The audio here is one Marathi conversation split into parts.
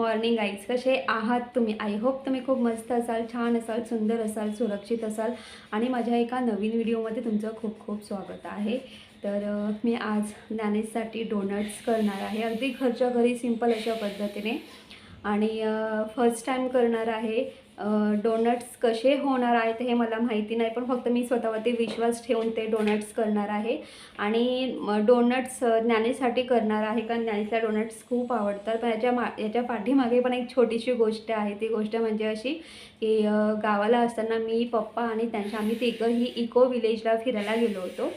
मॉर्निंग आईज कसे आहात तुम्ही? आय होप तुम्ही खूप मस्त असाल छान असाल सुंदर असाल सुरक्षित असाल. आणि माझ्या एका नवीन व्हिडिओमध्ये तुमचं खूप खूप स्वागत आहे. तर मी आज ज्ञानेशसाठी डोनट्स करणार आहे. अगदी घरच्या घरी सिंपल अशा पद्धतीने. आणि फर्स्ट टाईम करणार आहे. डोनट्स कसे होणार आहेत हे मला माहिती नाही पण फक्त मी स्वतःवरती विश्वास ठेवून ते डोनट्स करणार आहे. आणि डोनट्स ज्ञानेसाठी करणार आहे कारण ज्ञानेशला डोनट्स खूप आवडतात. पण याच्या मा याच्या पाठीमागे पण एक छोटीशी गोष्ट आहे. ती गोष्ट म्हणजे अशी की गावाला असताना मी पप्पा आणि त्यांच्या आम्ही तिघंही इको विलेजला फिरायला गेलो होतो.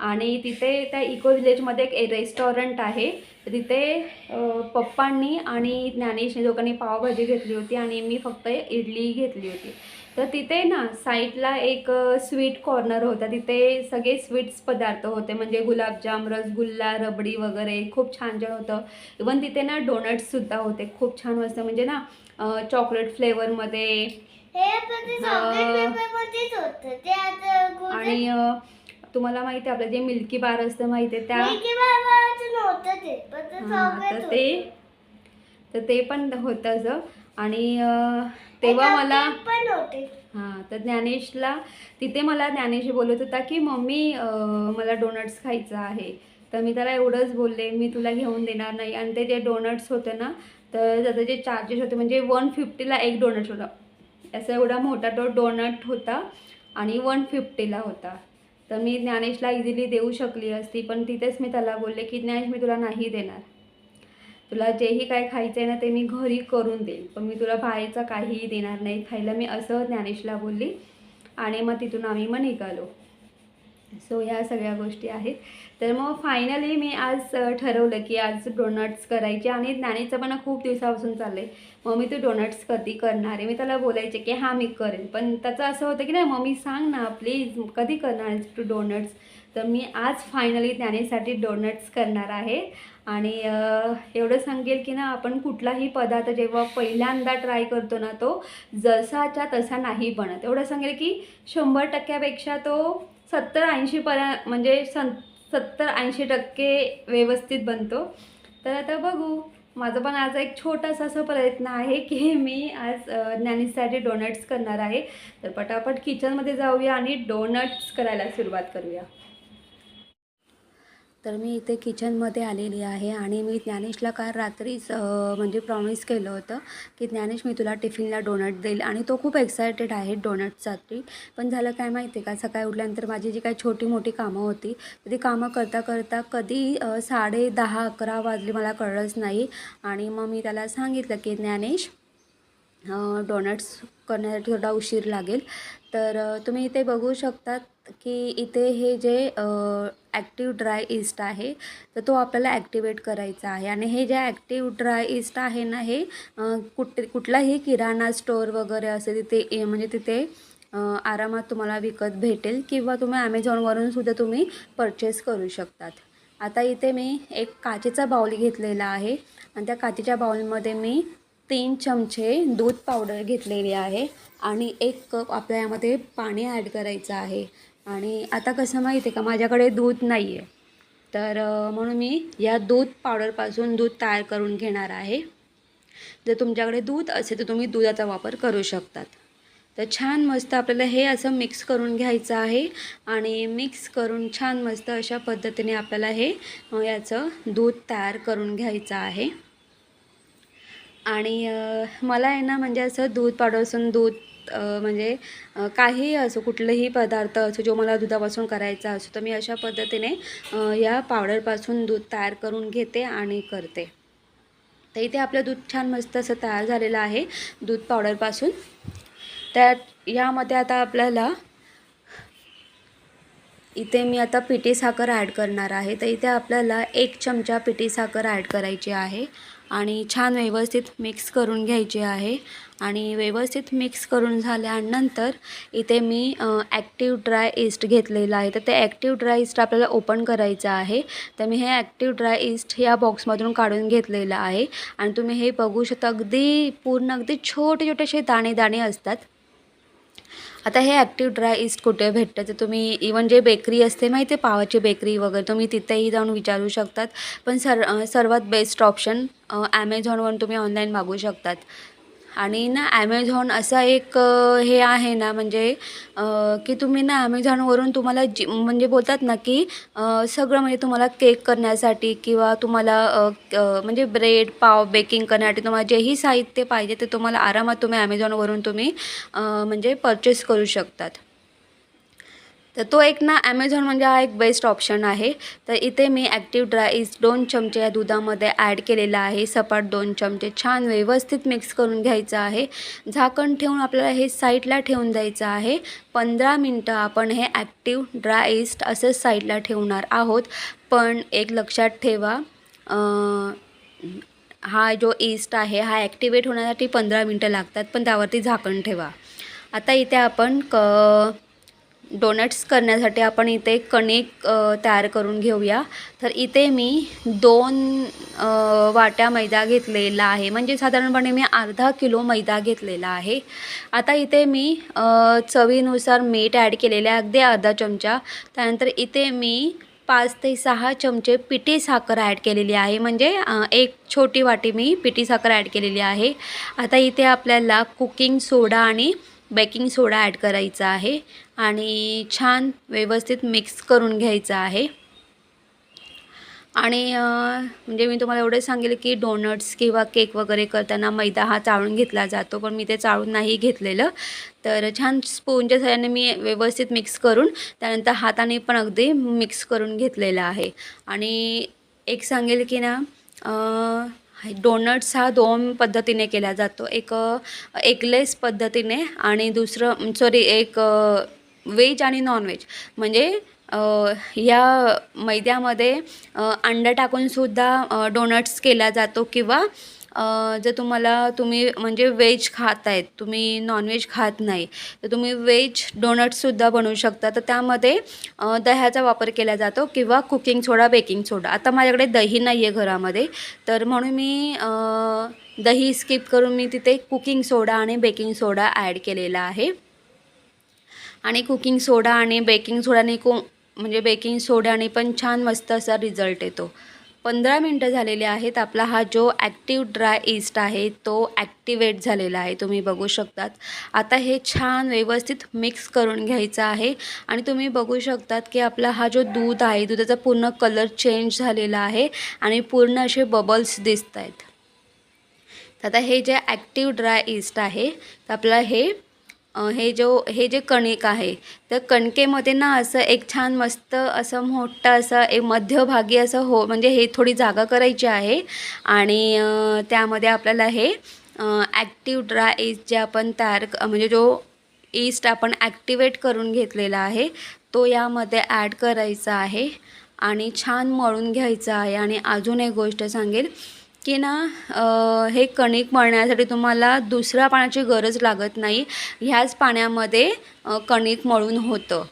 आणि तिथे त्या इको विलेजमध्ये एक रेस्टॉरंट आहे. तिथे पप्पांनी आणि ज्ञानेशने दोघांनी पावभाजी घेतली होती आणि मी फक्त इडली घेतली होती. तर तिथे ना साईडला एक स्वीट कॉर्नर होता. तिथे सगळे स्वीट्स पदार्थ होते. म्हणजे गुलाबजाम रसगुल्ला रबडी वगैरे खूप छान छान होतं. इवन तिथे ना डोनट्ससुद्धा होते. खूप छान मस्त. म्हणजे ना चॉकलेट फ्लेवरमध्ये आणि तुम्हाला माहिती आहे आपलं जे मिल्की बार असतं माहिती आहे त्या हां, तर ते तर ते पण होतं असं. आणि तेव्हा मला पण होते. हां तर ज्ञानेशला तिथे मला ज्ञानेश बोलत होता की मम्मी मला डोनट्स खायचं आहे. तर मी त्याला एवढंच बोलले मी तुला घेऊन देणार नाही. आणि ते जे डोनट्स होते ना तर त्याचे जे चार्जेस होते म्हणजे वन फिफ्टीला एक डोनट होता. असा एवढा मोठा तो डोनट होता आणि वन फिफ्टीला होता. तर मी ज्ञानेशला इझिली देऊ शकली असती पण तिथेच मी त्याला बोलले की ज्ञानेश मी तुला नाही देणार. तुला जेही काय खायचं आहे ना ते मी घरी करून देईन. पण मी तुला बाहेरचं काहीही देणार नाही. खायला मी असं ज्ञानेशला बोलली आणि मग तिथून आम्ही मग निघालो. सो ह्या सगळ्या गोष्टी आहेत. तर मग फायनली मी आज ठरवलं की आज डोनट्स करायचे आणि ज्ञानेचं पण खूप दिवसापासून चाललं आहे मम्मी तू डोनट्स कधी करणार आहे? मी त्याला बोलायचे की हां मी करेन. पण त्याचं असं होतं की नाही मम्मी सांग ना प्लीज कधी करणार तू डोनट्स तर मी आज फायनली ज्ञानेसाठी डोनट्स करणार आहे. आणि एवढं सांगेल की ना आपण कुठलाही पदार्थ जेव्हा पहिल्यांदा ट्राय करतो ना तो जसाच्या तसा नाही बनत. एवढं सांगेल की शंभर टक्क्यापेक्षा तो सत्तर ऐंशी पर्या म्हणजे सं सत्तर ऐंशी टक्के व्यवस्थित बनतो. तर आता बघू माझं पण आज एक छोटासा असा प्रयत्न आहे की मी आज ज्ञानीसाठी डोनट्स करणार आहे. तर पटापट किचनमध्ये जाऊया आणि डोनट्स करायला सुरुवात करूया. तर मी इथे किचनमध्ये आलेली आहे आणि मी ज्ञानेशला काल रात्रीच म्हणजे प्रॉमिस केलं होतं की ज्ञानेश मी तुला टिफिनला डोनट देईल आणि तो खूप एक्सायटेड आहे डोनटसाठी पण झालं काय माहिती आहे का? सकाळी उठल्यानंतर माझी जी काही छोटी मोठी कामं होती ती कामं करता करता कधी साडे दहा अकरा वाजले मला कळलंच नाही. आणि मग मी त्याला सांगितलं की ज्ञानेश डोनट्स करण्यासाठी थोडा उशीर लागेल. तर तुम्ही इथे बघू शकतात की इथे हे जे ॲक्टिव्ह ड्राय इस्ट आहे तर तो आपल्याला ॲक्टिवेट करायचा आहे. आणि हे जे ॲक्टिव्ह ड्राय इस्ट आहे ना हे कुठ कुठलाही किराणा स्टोअर वगैरे असे तिथे ए- म्हणजे तिथे आरामात तुम्हाला विकत भेटेल किंवा तुम्ही ॲमेझॉनवरून सुद्धा तुम्ही परचेस करू शकतात. आता इथे मी एक काचेचा बाउल घेतलेला आहे. आणि त्या काचेच्या बाउलमध्ये मी तीन चमचे दूध पावडर घेतलेली आहे. आणि एक कप आपल्या यामध्ये पाणी ॲड करायचं आहे. आणि आता कसं माहिती आहे का माझ्याकडे दूध नाही आहे तर म्हणून मी या दूध पावडरपासून दूध तयार करून घेणार आहे. जर तुमच्याकडे दूध असेल तर तुम्ही दुधाचा वापर करू शकतात. तर छान मस्त आपल्याला हे असं मिक्स करून घ्यायचं आहे. आणि मिक्स करून छान मस्त अशा पद्धतीने आपल्याला हे याचं दूध तयार करून घ्यायचं आहे. आणि मला आहे ना म्हणजे असं दूध पावडरपासून दूध म्हणजे काहीही असो कुठलंही पदार्थ असो जो मला दुधापासून करायचा असो तर मी अशा पद्धतीने या पावडरपासून दूध तयार करून घेते आणि करते. तर इथे आपलं दूध छान मस्त असं तयार झालेलं आहे दूध पावडरपासून. त्यात यामध्ये आता आपल्याला इथे मी आता पिठी साखर ॲड करणार आहे. तर इथे आपल्याला एक चमचा पिठी साखर ॲड करायची आहे. आणि छान व्यवस्थित मिक्स करून घ्यायची आहे. आणि व्यवस्थित मिक्स करून झाल्यानंतर इथे मी ॲक्टिव्ह ड्राय इस्ट घेतलेलं आहे. तर ते ॲक्टिव्ह ड्राय इस्ट आपल्याला ओपन करायचं आहे. तर मी हे ॲक्टिव्ह ड्राय इस्ट या बॉक्समधून काढून घेतलेलं आहे. आणि तुम्ही हे बघू शकता अगदी पूर्ण अगदी छोटे छोटेसे दाणे दाणे असतात. आता हे ॲक्टिव्ह ड्राय इस्ट कुठे भेटतं? तर तुम्ही इवन जे बेकरी असते माहिती आहे पावाची बेकरी वगैरे तुम्ही तिथेही जाऊन विचारू शकतात. पण सर सर्वात बेस्ट ऑप्शन ॲमेझॉनवरून तुम्ही ऑनलाईन मागवू शकतात. आणि ना ॲमेझॉन असा एक हे आहे ना म्हणजे की तुम्ही ना ॲमेझॉनवरून तुम्हाला जी म्हणजे बोलतात ना की सगळं म्हणजे तुम्हाला केक करण्यासाठी किंवा तुम्हाला म्हणजे ब्रेड पाव बेकिंग करण्यासाठी तुम्हाला जेही साहित्य पाहिजे ते तुम्हाला आरामात तुम्ही ॲमेझॉनवरून तुम्ही म्हणजे परचेस करू शकतात. तर तो एक ना ॲमेझॉन म्हणजे हा एक बेस्ट ऑप्शन आहे. तर इथे मी ॲक्टिव्ह ड्राय दोन चमचे या दुधामध्ये ॲड केलेला आहे. सपाट दोन चमचे छान व्यवस्थित मिक्स करून घ्यायचं आहे. झाकण ठेवून आपल्याला हे साईडला ठेवून द्यायचं आहे. पंधरा मिनटं आपण हे ॲक्टिव्ह ड्राय इस्ट असंच साईडला ठेवणार आहोत. पण एक लक्षात ठेवा हा जो इस्ट आहे हा ॲक्टिवेट होण्यासाठी पंधरा मिनटं लागतात पण त्यावरती झाकण ठेवा. आता इथे आपण क डोनट्स करण्यासाठी आपण इथे कणिक तयार करून घेऊया. तर इथे मी दोन वाट्या मैदा घेतलेला आहे. म्हणजे साधारणपणे मी अर्धा किलो मैदा घेतलेला आहे. आता इथे मी चवीनुसार मीठ ॲड केलेले आहे अगदी अर्धा चमचा. त्यानंतर इथे मी पाच ते सहा चमचे पिठी साखर ॲड केलेली आहे. म्हणजे एक छोटी वाटी मी पिठी साखर ॲड केलेली आहे. आता इथे आपल्याला कुकिंग सोडा आणि बेकिंग सोडा ॲड करायचा आहे आणि छान व्यवस्थित मिक्स करून घ्यायचं आहे. आणि म्हणजे मी तुम्हाला एवढं सांगेल की डोनट्स किंवा केक वगैरे करताना मैदा हा चाळून घेतला जातो पण मी ते चाळून नाही घेतलेलं. तर छान स्पूनच्या सहाय्याने मी व्यवस्थित मिक्स करून त्यानंतर हाताने पण अगदी मिक्स करून घेतलेलं आहे. आणि एक सांगेल की ना डोनट्स हा दोन पद्धतीने केला जातो. एक एगलेस पद्धतीने आणि दुसरं सॉरी एक व्हेज आणि नॉनव्हेज म्हणजे या मैद्यामध्ये अंडं अंडा टाकूनसुद्धा डोनट्स केला जातो किंवा जर तुम्हाला तुम्ही म्हणजे व्हेज खात आहेत तुम्ही नॉनव्हेज खात नाही तर तुम्ही व्हेज डोनट्ससुद्धा बनवू शकता. तर त्यामध्ये दह्याचा वापर केला जातो किंवा कुकिंग सोडा बेकिंग सोडा आता माझ्याकडे दही नाही आहे घरामध्ये तर म्हणून मी दही स्किप करून मी तिथे कुकिंग सोडा आणि बेकिंग सोडा ॲड केलेला आहे. आणि कुकिंग सोडा आणि बेकिंग सोडाने को म्हणजे बेकिंग सोड्याने पण छान मस्त असा रिझल्ट येतो. पंधरा मिनटं झालेले आहेत. आपला हा जो ॲक्टिव्ह ड्राय इस्ट आहे तो ॲक्टिवेट झालेला आहे. तुम्ही बघू शकतात. आता हे छान व्यवस्थित मिक्स करून घ्यायचं आहे. आणि तुम्ही बघू शकतात की आपला हा जो दूध आहे दुधाचा पूर्ण कलर चेंज झालेला आहे आणि पूर्ण असे बबल्स दिसत आहेत तर आता हे जे ॲक्टिव्ह ड्राय इस्ट आहे तर आपलं हे हे जो हे जे कणिक आहे तर कणकेमध्ये ना असं एक छान मस्त असं मोठं असं एक मध्यभागी असं हो म्हणजे हे थोडी जागा करायची आहे. आणि त्यामध्ये आपल्याला हे ॲक्टिव्ह ड्राय इस्ट जे आपण तयार म्हणजे जो ईस्ट आपण ॲक्टिवेट करून घेतलेला आहे तो यामध्ये ॲड करायचा आहे. आणि छान मळून घ्यायचं आहे. आणि अजून एक गोष्ट सांगेल की ना हे कणिक मळण्यासाठी तुम्हाला दुसऱ्या पाण्याची गरज लागत नाही. ह्याच पाण्यामध्ये कणिक मळून होतं.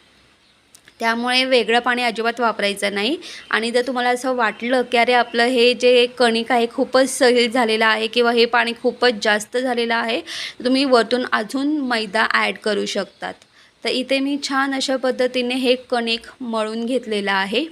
त्यामुळे वेगळं पाणी अजिबात वापरायचं नाही. आणि जर तुम्हाला असं वाटलं की अरे आपलं हे जे कणिक आहे खूपच सैल झालेलं आहे किंवा हे पाणी खूपच जास्त झालेलं आहे तुम्ही वरतून अजून मैदा ॲड करू शकतात. तर इथे मी छान अशा पद्धतीने हे कणिक मळून घेतलेलं आहे.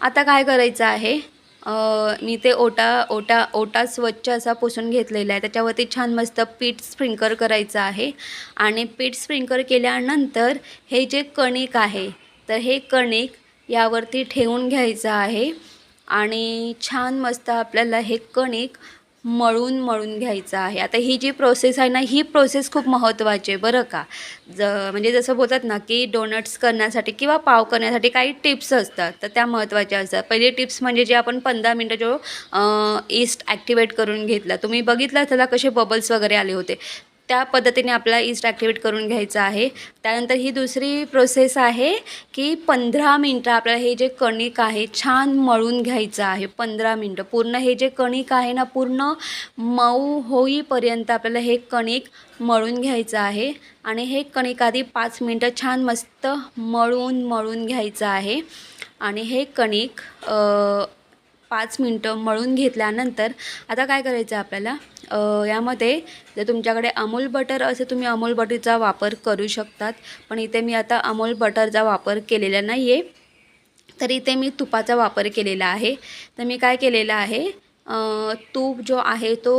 आता काय करायचं आहे? मी ते ओटा ओटा ओटा स्वच्छ असा पुसून घेतलेला आहे. त्याच्यावरती छान मस्त पीठ स्प्रिंकर करायचं आहे. आणि पीठ स्प्रिंकर केल्यानंतर हे जे कणिक आहे तर हे कणिक यावरती ठेवून घ्यायचं आहे. आणि छान मस्त आपल्याला हे कणिक मळून मळून घ्यायचं आहे. आता ही जी प्रोसेस आहे ना ही प्रोसेस खूप महत्त्वाची आहे बरं का? ज म्हणजे जसं बोलतात ना की डोनट्स करण्यासाठी किंवा पाव करण्यासाठी काही टिप्स असतात तर त्या महत्त्वाच्या असतात. पहिली टिप्स म्हणजे जे आपण पंधरा मिनटं जो ईस्ट ॲक्टिवेट करून घेतला. तुम्ही बघितला त्याला कसे बबल्स वगैरे आले होते. त्या पद्धतीने आपला इस्ट ॲक्टिवेट करून घ्यायचं आहे. त्यानंतर ही दुसरी प्रोसेस आहे की पंधरा मिनटं आपल्याला हे जे कणिक आहे छान मळून घ्यायचं आहे. पंधरा मिनटं. पूर्ण हे जे कणिक आहे ना पूर्ण मऊ होईपर्यंत आपल्याला हे कणिक मळून घ्यायचं आहे. आणि हे कणिक आधी पाच मिनटं छान मस्त मळून मळून घ्यायचं आहे. आणि हे कणिक पाच मिनटं मळून घेतल्यानंतर आता काय करायचं आहे आपल्याला? यामध्ये जर तुमच्याकडे अमूल बटर असे तुम्ही अमूल बटरचा वापर करू शकतात. पण इथे मी आता अमूल बटरचा वापर केलेला नाही आहे तर इथे मी तुपाचा वापर केलेला आहे. तर मी काय केलेलं आहे? तूप जो आहे तो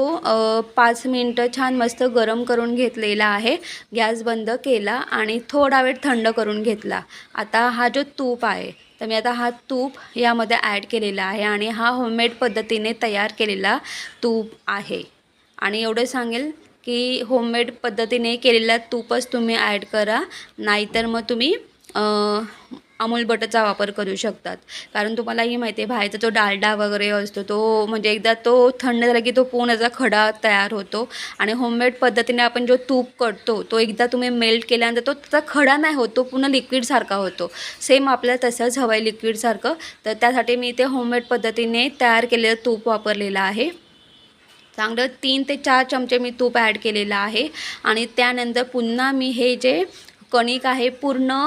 पाच मिनटं छान मस्त गरम करून घेतलेला आहे. गॅस बंद केला आणि थोडा वेळ थंड करून घेतला. आता हा जो तूप आहे तर मी आता हा तूप यामध्ये ॲड केलेला आहे आणि हा होममेड पद्धतीने तयार केलेला तूप आहे. आणि एवढं सांगेल की होममेड पद्धतीने केलेला तूपच तुम्ही ॲड करा. नाहीतर मग तुम्ही अमूल बटरचा वापर करू शकतात. कारण तुम्हालाही माहिती आहे बाहेरचा जो डालडा वगैरे असतो तो म्हणजे एकदा तो थंड झाला की तो पूर्णचा खडा तयार होतो. आणि होममेड पद्धतीने आपण जो तूप करतो तो एकदा तुम्ही मेल्ट केल्यानंतर तो त्याचा खडा नाही होत तो पूर्ण लिक्विडसारखा होतो. सेम आपल्याला तसंच हवं आहे लिक्विडसारखं तर त्यासाठी मी ते होममेड पद्धतीने तयार केलेलं तूप वापरलेलं आहे. चांगलं तीन ते चार चमचे मी तूप ॲड केलेलं आहे. आणि त्यानंतर पुन्हा मी हे जे कणिक आहे पूर्ण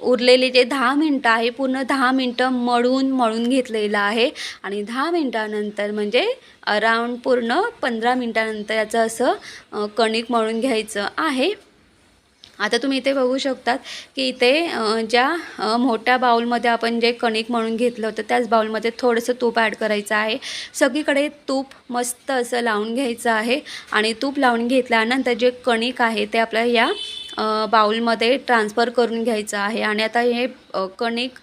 उरलेले जे दहा मिनटं आहे पूर्ण दहा मिनटं मळून मळून घेतलेलं आहे. आणि दहा मिनटानंतर म्हणजे अराऊंड पूर्ण पंधरा मिनटानंतर याचं असं कणिक मळून घ्यायचं आहे. आता तुम्ही इथे बघू शकतात की इथे ज्या मोठ्या बाउलमध्ये आपण जे कणिक म्हणून घेतलं होतं त्याच बाउलमध्ये थोडंसं तूप ॲड करायचं आहे. सगळीकडे तूप मस्त असं लावून घ्यायचं आहे. आणि तूप लावून घेतल्यानंतर जे कणिक आहे ते आपल्या या बाउलमध्ये ट्रान्सफर करून घ्यायचं आहे. आणि आता हे कणिक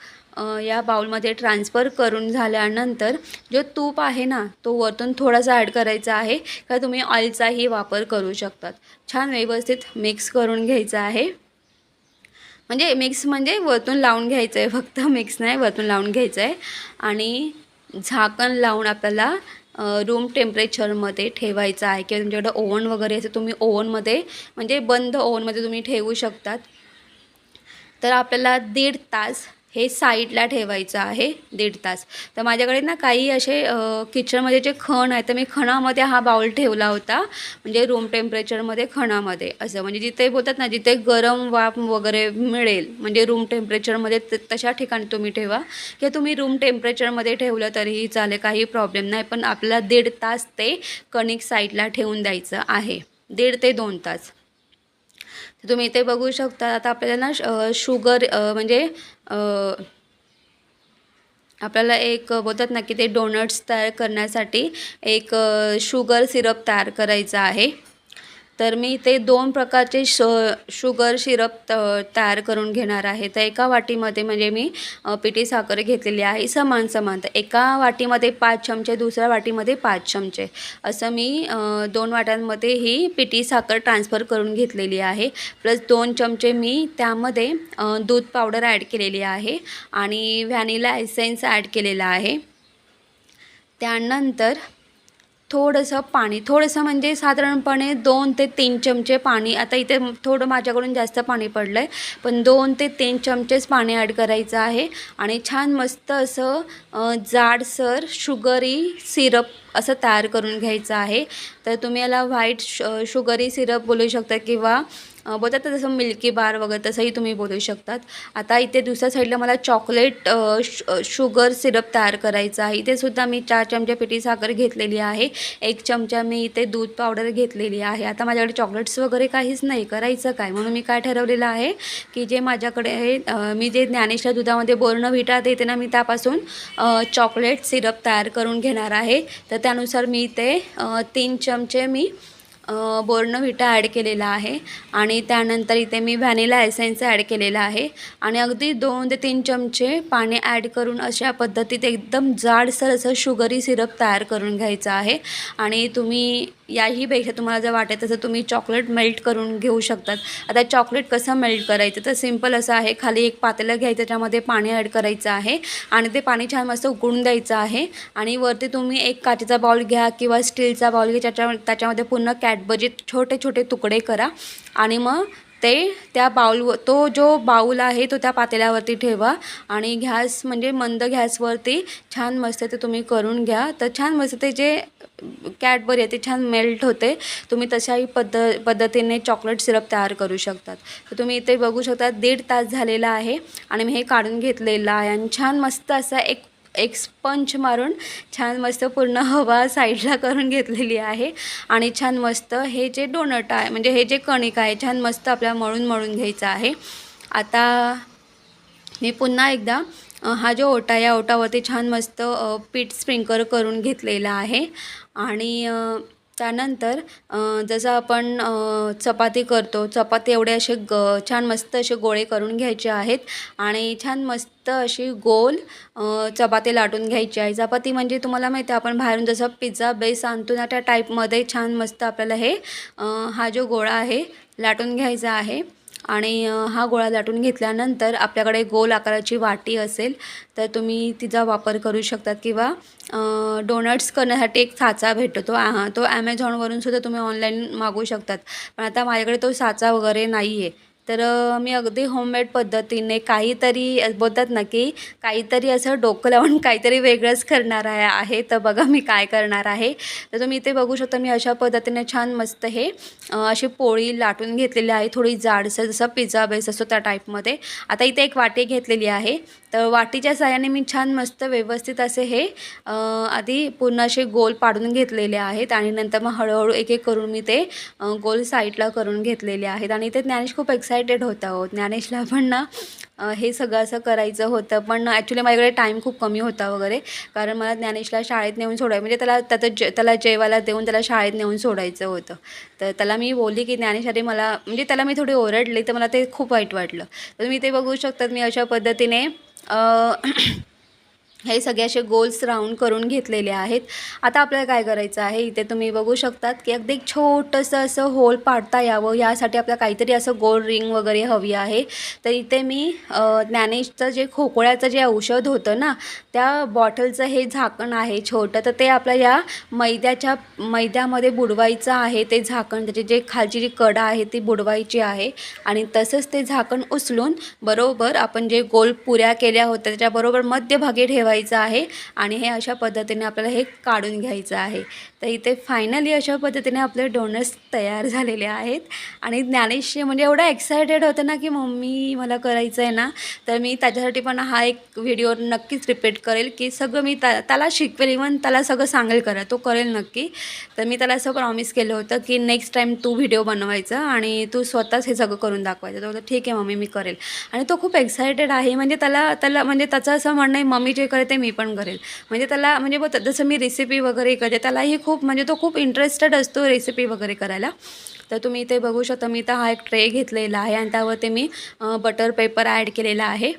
या बाउलमध्ये ट्रान्सफर करून झाल्यानंतर जो तूप आहे ना तो वरतून थोडासा ॲड करायचा आहे. का तुम्ही ऑइलचाही वापर करू शकतात. छान व्यवस्थित मिक्स करून घ्यायचं आहे. म्हणजे मिक्स म्हणजे वरतून लावून घ्यायचं आहे फक्त मिक्स नाही वरतून लावून घ्यायचं आहे आणि झाकण लावून आपल्याला रूम टेम्परेचरमध्ये ठेवायचं आहे किंवा तुमच्याकडे ओव्हन वगैरे असेल तुम्ही ओव्हनमध्ये म्हणजे बंद ओव्हनमध्ये तुम्ही ठेवू शकतात. तर आपल्याला दीड तास हे साईडला ठेवायचं आहे दीड तास. तर माझ्याकडे ना काही असे किचनमध्ये जे खण आहे तर मी खणामध्ये हा बाउल ठेवला होता. म्हणजे रूम टेम्परेचरमध्ये खणामध्ये. असं म्हणजे जिथे बोलतात ना जिथे गरम वाफ वगैरे मिळेल म्हणजे रूम टेम्परेचरमध्ये त- तशा ठिकाणी तुम्ही ठेवा. किंवा तुम्ही रूम टेम्परेचरमध्ये ठेवलं तरीही चालेल काही प्रॉब्लेम नाही. पण आपल्याला दीड तास ते कणिक साईडला ठेवून द्यायचं आहे. दीड ते दोन तास. तर तुम्ही इथे बघू शकता आता आपल्याला ना शुगर म्हणजे आपल्याला एक बोलतात ना की ते डोनट्स तयार करण्यासाठी एक शुगर सिरप तयार करायचा आहे. तर मी ते दोन प्रकारचे श शुगर सिरप त तयार करून घेणार आहे. तर एका वाटीमध्ये म्हणजे मी पिठी साखर घेतलेली आहे समान समान. तर एका वाटीमध्ये पाच चमचे दुसऱ्या वाटीमध्ये पाच चमचे. असं मी दोन वाट्यांमध्ये ही पिठी साखर ट्रान्सफर करून घेतलेली आहे. प्लस दोन चमचे मी त्यामध्ये दूध पावडर ॲड केलेली आहे आणि व्हॅनिला एसेन्स ॲड केलेला आहे. त्यानंतर थोडंसं पाणी थोडंसं म्हणजे साधारणपणे दोन ते तीन चमचे पाणी. आता इथे थोडं माझ्याकडून जास्त पाणी पडलं आहे पण दोन ते तीन चमचेच पाणी ॲड करायचं आहे. आणि छान मस्त असं जाडसर शुगरी सिरप असं तयार करून घ्यायचं आहे. तर तुम्ही याला व्हाईट श शुगरी सिरप बोलू शकता किंवा बोलतात जसं मिल्की बार वगैरे तसंही तुम्ही बोलू शकतात. आता इथे दुसऱ्या साईडला मला चॉकलेट शु शुगर सिरप तयार करायचं आहे. इथे सुद्धा मी चार चमचे पिठी साखर घेतलेली आहे. एक चमचा मी इथे दूध पावडर घेतलेली आहे. आता माझ्याकडे चॉकलेट्स वगैरे काहीच नाही. करायचं काय? म्हणून मी काय ठरवलेलं आहे की जे माझ्याकडे आहे मी जे ज्ञानेश्वर दुधामध्ये बोर्नव्हिटा देते ना मी त्यापासून चॉकलेट सिरप तयार करून घेणार आहे. तर त्यानुसार मी इथे तीन चमचे मी बोर्नव्हिटा ॲड केलेला आहे आणि त्यानंतर इथे मी व्हॅनिला एसेन्स ॲड केलेला आहे आणि अगदी दोन ते तीन चमचे पाणी ॲड करून अशा पद्धतीत एकदम जाडसर असं शुगरी सिरप तयार करून घ्यायचं आहे आणि तुम्ही याही पेक्षा तुम्हाला जर वाटेल तसं तुम्ही चॉकलेट मेल्ट करून घेऊ शकतात. आता चॉकलेट कसं मेल्ट करायचं? तर सिंपल असं आहे खाली एक पातेलं घ्यायचं त्याच्यामध्ये पाणी ॲड करायचं आहे आणि ते पाणी छान मस्त उकळून द्यायचं आहे आणि वरती तुम्ही एक काचेचा बॉल घ्या किंवा स्टीलचा बॉल घ्या त्याच्या त्याच्यामध्ये पूर्ण कॅडबजी छोटे छोटे तुकडे करा आणि मग ते त्या बाऊल तो जो बाऊल आहे तो त्या पातेल्यावरती ठेवा आणि गॅस म्हणजे मंद गॅसवरती छान मस्त ते तुम्ही करून घ्या. तर छान मस्त ते जे कॅडबरी आहे ते छान मेल्ट होते. तुम्ही तशाही पद्ध पद्धतीने चॉकलेट सिरप तयार करू शकतात. तर तुम्ही इथे बघू शकता दीड तास झालेला आहे आणि मी हे काढून घेतलेलं आहे आणि छान मस्त असा एक एक स्पंच मारून छान मस्त पूर्ण हवा साईडला करून घेतलेली आहे. आणि छान मस्त हे जे डोनट आहे म्हणजे हे जे कणिक आहे छान मस्त आपल्याला मळून मळून घ्यायचं आहे. आता मी पुन्हा एकदा हा जो ओटा या ओटावरती छान मस्त पीठ स्प्रिंकर करून घेतलेला आहे. आणि त्यानंतर जसं आपण चपाती करतो चपाती एवढे असे ग छान मस्त असे गोळे करून घ्यायचे आहेत आणि छान मस्त अशी गोल चपाती लाटून घ्यायची आहे. चपाती म्हणजे तुम्हाला माहिती आहे आपण बाहेरून जसं पिझ्झा बेस आणतो ना त्या टाईपमध्ये छान मस्त आपल्याला हे हा जो गोळा आहे लाटून घ्यायचा आहे. आणि हा गोळा लाटून घेतल्यानंतर आपल्याकडे गोल आकाराची वाटी असेल तर तुम्ही तिचा वापर करू शकतात किंवा डोनट्स करण्यासाठी एक साचा भेटतो. तो तो ॲमेझॉनवरून सुद्धा तुम्ही ऑनलाईन मागवू शकतात. पण आता माझ्याकडे तो साचा वगैरे नाही आहे तर मी अगदी होममेड पद्धतीने काहीतरी बोलतात ना की काहीतरी असं डोकं लावून काहीतरी वेगळंच करणार आहे आहे तर बघा मी काय करणार आहे. तर तुम्ही इथे बघू शकता मी अशा पद्धतीने छान मस्त हे अशी पोळी लाटून घेतलेली आहे. थोडी जाडसर जसं पिझ्झा बेस असतो त्या टाईपमध्ये आता इथे एक वाटी घेतलेली आहे. तर वाटीच्या साह्याने मी छान मस्त व्यवस्थित असे हे आधी पूर्ण असे गोल पाडून घेतलेले आहेत आणि नंतर मग हळूहळू एक एक करून मी ते गोल साईडला करून घेतलेले आहेत. आणि ते ज्ञानेश खूप एक्स एक्सायटेड होता हो ज्ञानेशला पण ना हे सगळं असं करायचं होतं. पण ॲक्च्युली माझ्याकडे टाईम खूप कमी होता वगैरे. कारण मला ज्ञानेशला शाळेत नेऊन सोडायचं म्हणजे त्याला त्याचं जे त्याला जेवायला देऊन त्याला शाळेत नेऊन सोडायचं होतं. तर त्याला मी बोलली की ज्ञानेश अरे मला म्हणजे त्याला मी थोडी ओरडली तर मला ते खूप वाईट वाटलं. तर मी ते बघू शकतात मी अशा पद्धतीने हे सगळे असे गोल्स राऊंड करून घेतलेले आहेत. आता आपल्याला काय करायचं आहे? इथे तुम्ही बघू शकतात की अगदी एक छोटंसं असं होल पाडता यावं. यासाठी आपल्याला काहीतरी असं गोल रिंग वगैरे हवी आहे. तर इथे मी ज्ञानेशचं जे खोकळ्याचं जे औषध होतं ना त्या बॉटलचं हे झाकण आहे छोटं. तर ते आपल्या या मैद्याच्या मैद्यामध्ये बुडवायचं आहे ते झाकण. त्याची जे खालची जी कडा आहे ती बुडवायची आहे. आणि तसंच ते झाकण उचलून बरोबर आपण जे गोल पुऱ्या केल्या होत्या त्याच्याबरोबर मध्यभागी ठेवायचं आहे आणि हे अशा पद्धतीने आपल्याला हे काढून घ्यायचं आहे. तर इथे फायनली अशा पद्धतीने आपले डोनट्स तयार झालेले आहेत. आणि ज्ञानेश म्हणजे एवढा एक्सायटेड होतं ना की मम्मी मला करायचं आहे ना तर मी त्याच्यासाठी पण हा एक व्हिडिओ नक्कीच रिपीट करेल की सगळं मी त्या त्याला शिकवेल. इवन त्याला सगळं सांगेल करा तो करेल नक्की. तर मी त्याला असं प्रॉमिस केलं होतं की नेक्स्ट टाईम तू व्हिडिओ बनवायचा आणि तू स्वतःच हे सगळं करून दाखवायचं. तो ठीक आहे मम्मी मी करेल. आणि तो खूप एक्सायटेड आहे. म्हणजे त्याला त्याला म्हणजे त्याचं असं म्हणणं आहे मम्मी जे करे ते मी पण करेल. म्हणजे त्याला म्हणजे जसं मी रेसिपी वगैरे करते त्यालाही खूप खूप म्हणजे तो खूप इंटरेस्टेड असतो रेसिपी वगैरे करायला. तर तुम्ही इथे बघू शकता मी तर हा एक ट्रे घेतलेला आहे आणि त्यावरती मी बटर पेपर ॲड केलेला आहे.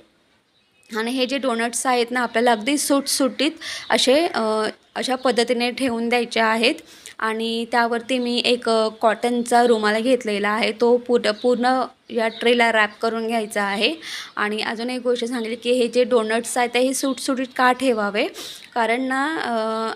आणि हे जे डोनट्स आहेत ना आपल्याला अगदी सुटसुटीत असे अशा पद्धतीने ठेवून द्यायचे आहेत. आणि त्यावरती मी एक कॉटनचा रुमाल घेतलेला आहे. तो पूर्ण पूर्ण या ट्रेला रॅप करून घ्यायचा आहे. आणि अजून एक गोष्ट सांगितली की हे जे डोनट्स आहेत ते हे सुटसुटीत का ठेवावे? कारण ना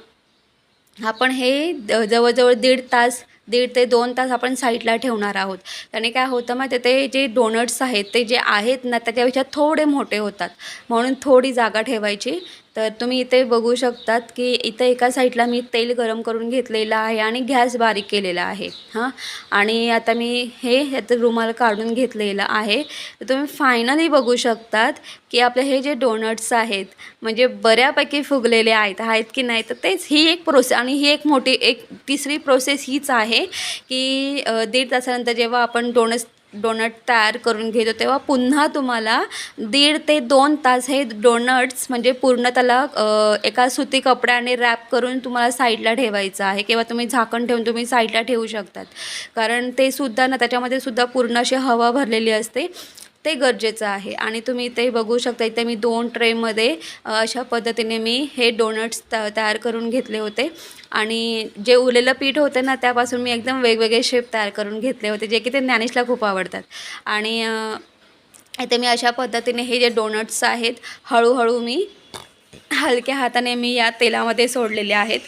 आपण हे जवळजवळ दीड तास दीड ते दोन तास आपण साईडला ठेवणार आहोत. त्याने काय होतं माहिती ते जे डोनट्स आहेत ते जे आहेत ना त्याच्यापेक्षा थोडे मोठे होतात. म्हणून थोडी जागा ठेवायची. तर तुम्ही इथे बघू शकतात की इथं एका साईडला मी तेल गरम करून घेतलेलं आहे आणि गॅस बारीक केलेला आहे हां. आणि आता मी हे याचं रुमाल काढून घेतलेलं आहे. तर तुम्ही फायनली बघू शकतात की आपले हे जे डोनट्स आहेत म्हणजे बऱ्यापैकी फुगलेले आहेत आहेत की नाही तर तेच ही एक प्रोसेस आणि ही एक मोठी एक तिसरी प्रोसेस हीच आहे की दीड तासानंतर जेव्हा आपण डोनट्स डोनट तयार करून घेतो तेव्हा पुन्हा तुम्हाला दीड ते दोन तास हे डोनट्स म्हणजे पूर्ण त्याला एका सुती कपड्याने रॅप करून तुम्हाला साईडला ठेवायचं आहे किंवा तुम्ही झाकण ठेवून तुम्ही साईडला ठेवू शकतात. कारण ते सुद्धा ना त्याच्यामध्ये सुद्धा पूर्ण अशी हवा भरलेली असते. ते गरजेचं आहे. आणि तुम्ही इथे बघू शकता इथे मी दोन ट्रेमध्ये अशा पद्धतीने मी हे डोनट्स त तयार करून घेतले होते. आणि जे उरलेलं पीठ होतं ना त्यापासून मी एकदम वेगवेगळे शेप तयार करून घेतले होते जे की ते ज्ञानेशला खूप आवडतात. आणि इथे मी अशा पद्धतीने हे जे डोनट्स आहेत हळूहळू मी हलक्या हाताने मी या तेलामध्ये सोडलेले आहेत.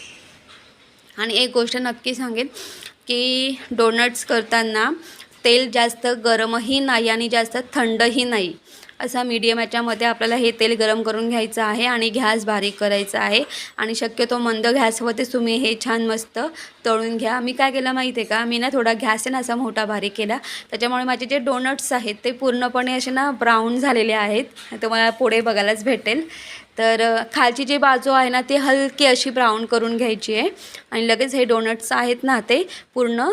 आणि एक गोष्ट नक्की सांगेन की डोनट्स करताना तेल जास्त गरमही नाही आणि जास्त थंडही नाही. असा मीडियम याच्यामध्ये आपल्याला हे तेल गरम करून घ्यायचं आहे आणि गॅस बारीक करायचा आहे. आणि शक्यतो मंद गॅसवरतीच तुम्ही हे छान मस्त तळून घ्या. मी काय केलं माहिती आहे का? मी ना थोडा गॅस आहे ना असा मोठा बारीक केला. त्याच्यामुळे माझे जे डोनट्स आहेत ते पूर्णपणे असे ना ब्राऊन झालेले आहेत. तुम्हाला पुढे बघायलाच भेटेल. तर खालची जी बाजू आहे ना ती हलकी अशी ब्राऊन करून घ्यायची आहे. आणि लगेच हे डोनट्स आहेत ना ते पूर्ण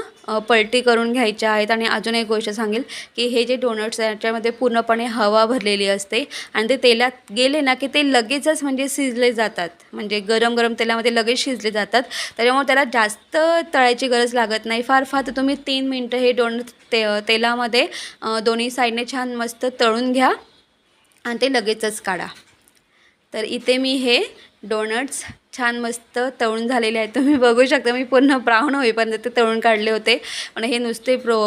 पलटी करून घ्यायचे आहेत. आणि अजून एक गोष्ट सांगेल की हे जे डोनट्स आहे याच्यामध्ये पूर्णपणे हवा भरलेली असते. आणि ते तेलात गेले ना की ते लगेचच म्हणजे शिजले जातात. म्हणजे गरम गरम तेलामध्ये लगेच शिजले जातात. त्याच्यामुळे त्याला जास्त तळायची गरज लागत नाही. फार फार तर तुम्ही तीन मिनटं हे डोनट ते तेलामध्ये दोन्ही साईडने छान मस्त तळून घ्या. आणि ते लगेचच काढा. तर इथे मी हे डोनट्स छान मस्त तळून झालेले आहेत. तुम्ही बघू शकता मी पूर्ण ब्राऊन होईपर्यंत ते तळून काढले होते. पण हे नुसते प्रो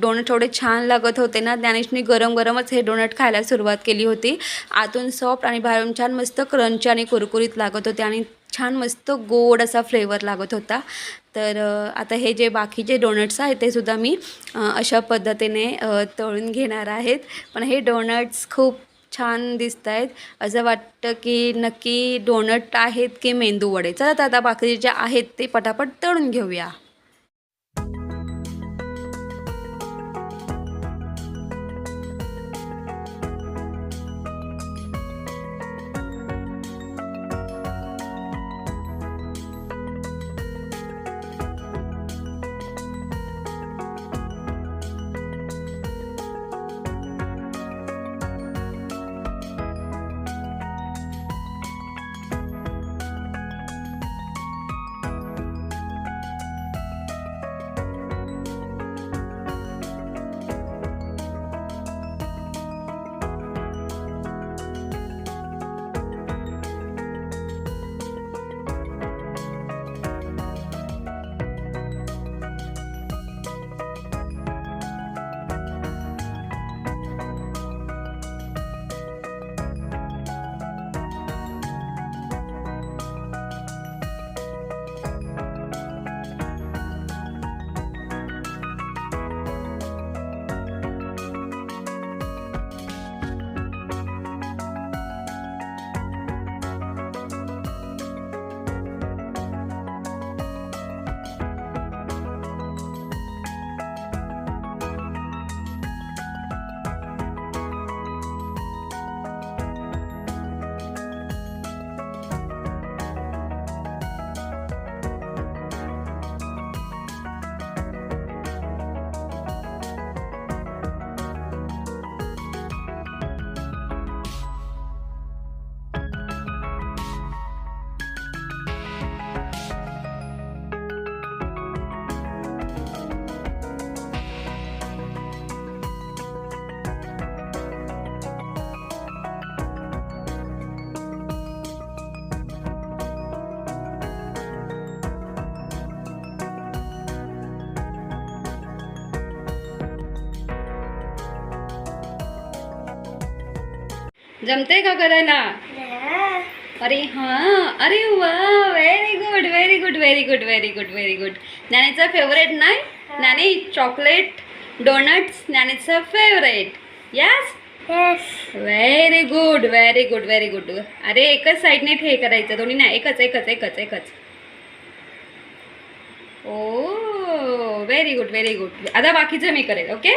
डोनट एवढे छान लागत होते ना ज्ञानेशने गरम गरमच हे डोनट खायला सुरुवात केली होती. आतून सॉफ्ट आणि बाहेरून छान मस्त क्रंची आणि कुरकुरीत लागत होते आणि छान मस्त गोड असा फ्लेवर लागत होता. तर आता हे जे बाकीचे डोनट्स आहेत ते सुद्धा मी अशा पद्धतीने तळून घेणार आहेत. पण हे डोनट्स खूप छान दिसत आहेत असं वाटतं की नक्की डोनट आहेत की मेंदू वडे? चला तर आता बाकीचे जे आहेत ते पटापट तळून घेऊया. जमते का करायला? अरे हां. अरे वा very good very good very good very good very good ज्ञानेचा favourite नाही? Dnyane chocolate donuts ज्ञानेचा favourite yes very good very good very good अरे एकच साईडने हे करायचं दोन्ही नाही. एकच एकच एकच एकच. Oh very good very good आता बाकीचं मी करेल ओके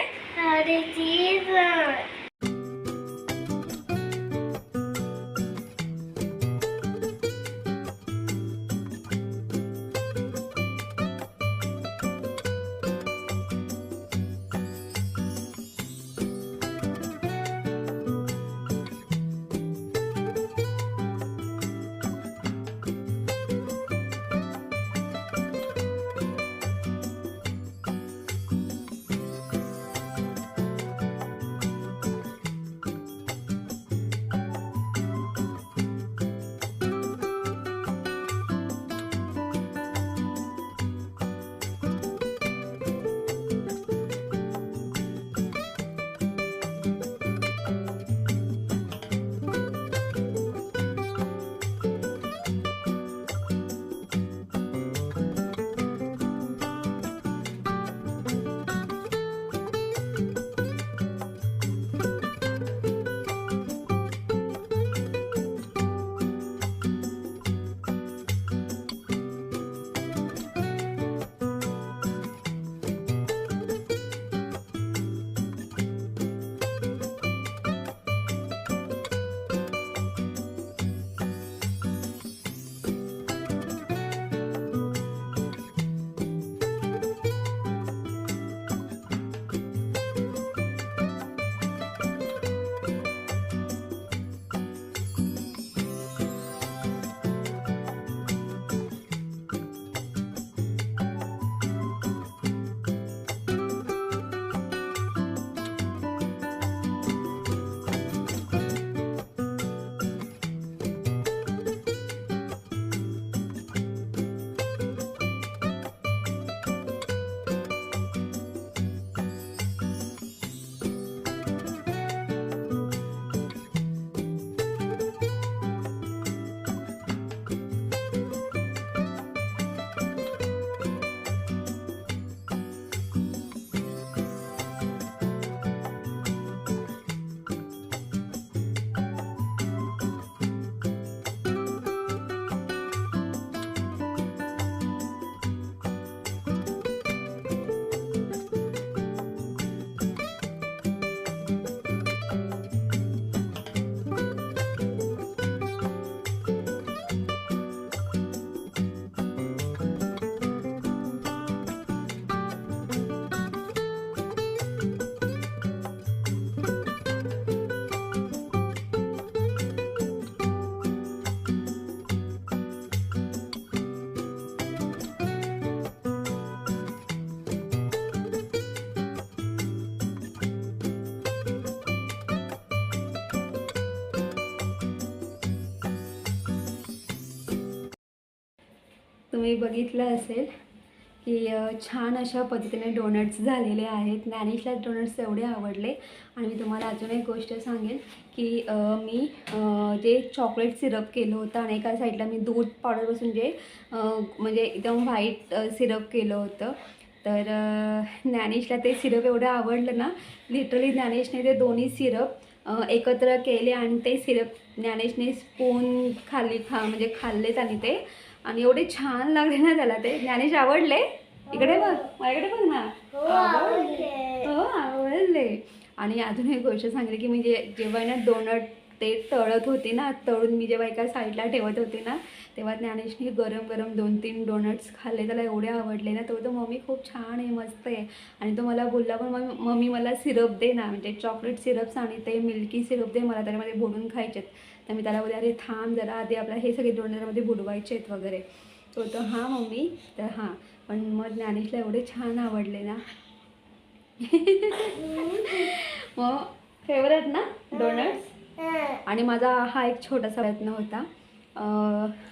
तुम्ही बघितलं असेल की छान अशा पद्धतीने डोनट्स झालेले आहेत. ज्ञानेशला डोनट्स एवढे आवडले. आणि मी तुम्हाला अजून एक गोष्ट सांगेन की मी जे चॉकलेट सिरप केलं होतं आणि एका साईडला मी दूध पावडरपासून जे म्हणजे एकदम व्हाईट सिरप केलं होतं. तर ज्ञानेशला ते सिरप एवढं आवडलं ना लिटरली ज्ञानेशने ते दोन्ही सिरप एकत्र केले आणि ते सिरप ज्ञानेशने स्पून खाली खा म्हणजे खाल्लेत आणि ते आणि एवढे छान लागले ना त्याला ते. ज्ञानेश आवडले? इकडे बघ माझ्याकडे बघ ना. हो आवडले. हो आणि अजून एक गोष्ट सांगली की मी जे जेव्हा ना डोनट ते तळत होते ना तळून मी जेव्हा एका साईडला ठेवत होते ना तेव्हा ज्ञानेशने गरम गरम दोन तीन डोनट्स खाल्ले. त्याला एवढे आवडले ना तो तो मम्मी खूप छान आहे मस्त आहे. आणि तो मला बोलला पण मग मम्मी मला सिरप दे ना म्हणजे चॉकलेट सिरप्स आणि ते मिल्की सिरप दे मला त्याच्यामध्ये बुडून खायचेत. तर मी त्याला बोलले अरे थांब जरा आधी आपला हे सगळे डोनटमध्ये बुडवायचे आहेत वगैरे. तो तो हां मम्मी. तर हां पण मग ज्ञानेशला एवढे छान आवडले ना. मग फेवरेट ना डोनट्स आणि माझा हा एक छोटासा प्रयत्न होता.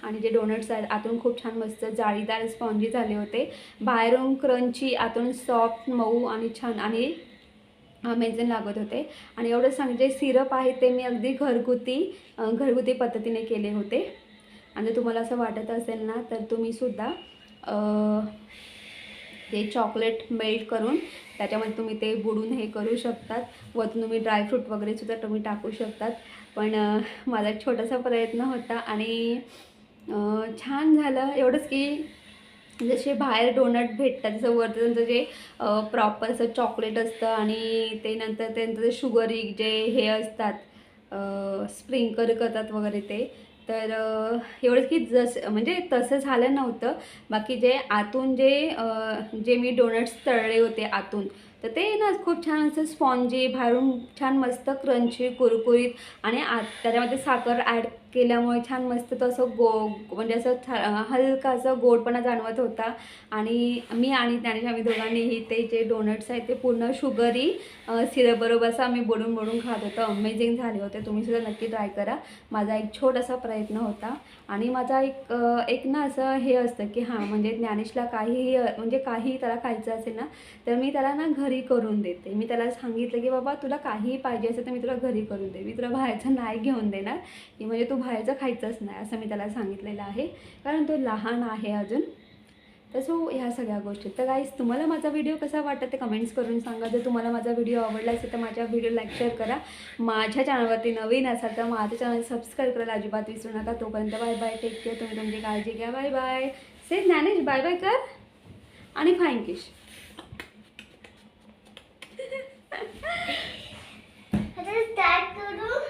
आणि जे डोनट्स आहेत आतून खूप छान मस्त जाळीदार स्पॉन्जी झाले होते. बाहेरून क्रंची आतून सॉफ्ट मऊ आणि छान. आणि अमेझन लागत होते. आणि एवढं सांग जे सिरप आहे ते मी अगदी घरगुती घरगुती पद्धतीने केले होते. आणि तुम्हाला असं वाटत असेल ना तर तुम्हीसुद्धा ते चॉकलेट मेल्ट करून त्याच्यामध्ये तुम्ही ते बुडून हे करू शकतात. व तुम्ही ड्रायफ्रूट वगैरेसुद्धा तुम्ही टाकू शकतात. पण माझा एक छोटासा प्रयत्न होता आणि छान झालं. एवढंच की जसे बाहेर डोनट भेटतात जसं वरती त्यांचं जे प्रॉपर असं चॉकलेट असतं आणि ते नंतर त्यांचं जे शुगरी जे हे असतात स्प्रिंकल करतात वगैरे ते तर एवढंच की जसं म्हणजे तसं झालं नव्हतं. बाकी जे आतून जे जे मी डोनट्स तळले होते आतून तर ते ना खूप छान असं स्पॉन्जी बाहेरून छान मस्त क्रंची कुरकुरीत आणि आत त्याच्यामध्ये साखर ॲड केल्यामुळे छान मस्त तो असं गो म्हणजे असं छा हलका असं गोडपणा जाणवत होता. आणि मी आणि ज्ञानेश आम्ही दोघांनीही ते जे डोनट्स आहेत ते पूर्ण शुगरी सिरपबरोबर असं आम्ही बोडून बोडून खात होतो. अमेझिंग झाले होते. तुम्हीसुद्धा नक्की ट्राय करा. माझा एक छोटासा प्रयत्न होता. आणि माझा एक एक ना असं हे असतं की हां म्हणजे ज्ञानेशला काही म्हणजे काही त्याला खायचं असेल ना तर मी त्याला ना घरी करून देते. मी त्याला सांगितलं की बाबा तुला काहीही पाहिजे असेल तर मी तुला घरी करून दे. मी तुला बाहेरचं नाही घेऊन देणार. की म्हणजे तू बाहेरचं खायचंच नाही असं मी त्याला सांगितलेलं आहे. कारण तो लहान आहे अजून. तर सो ह्या सगळ्या गोष्टी. तर गाईज तुम्हाला माझा व्हिडिओ कसा वाटतं ते कमेंट्स करून सांगा. जर तुम्हाला माझा व्हिडिओ आवडला असेल तर माझ्या व्हिडिओ लाईक शेअर करा. माझ्या चॅनलवरती नवीन असाल तर माझ्या चॅनल सबस्क्राईब करायला अजिबात विसरू नका. तोपर्यंत बाय बाय टेक केअर तुम्ही तुमची काळजी घ्या. Bye bye say Dnyanesh bye bye कर. आणि फायंकिश करू.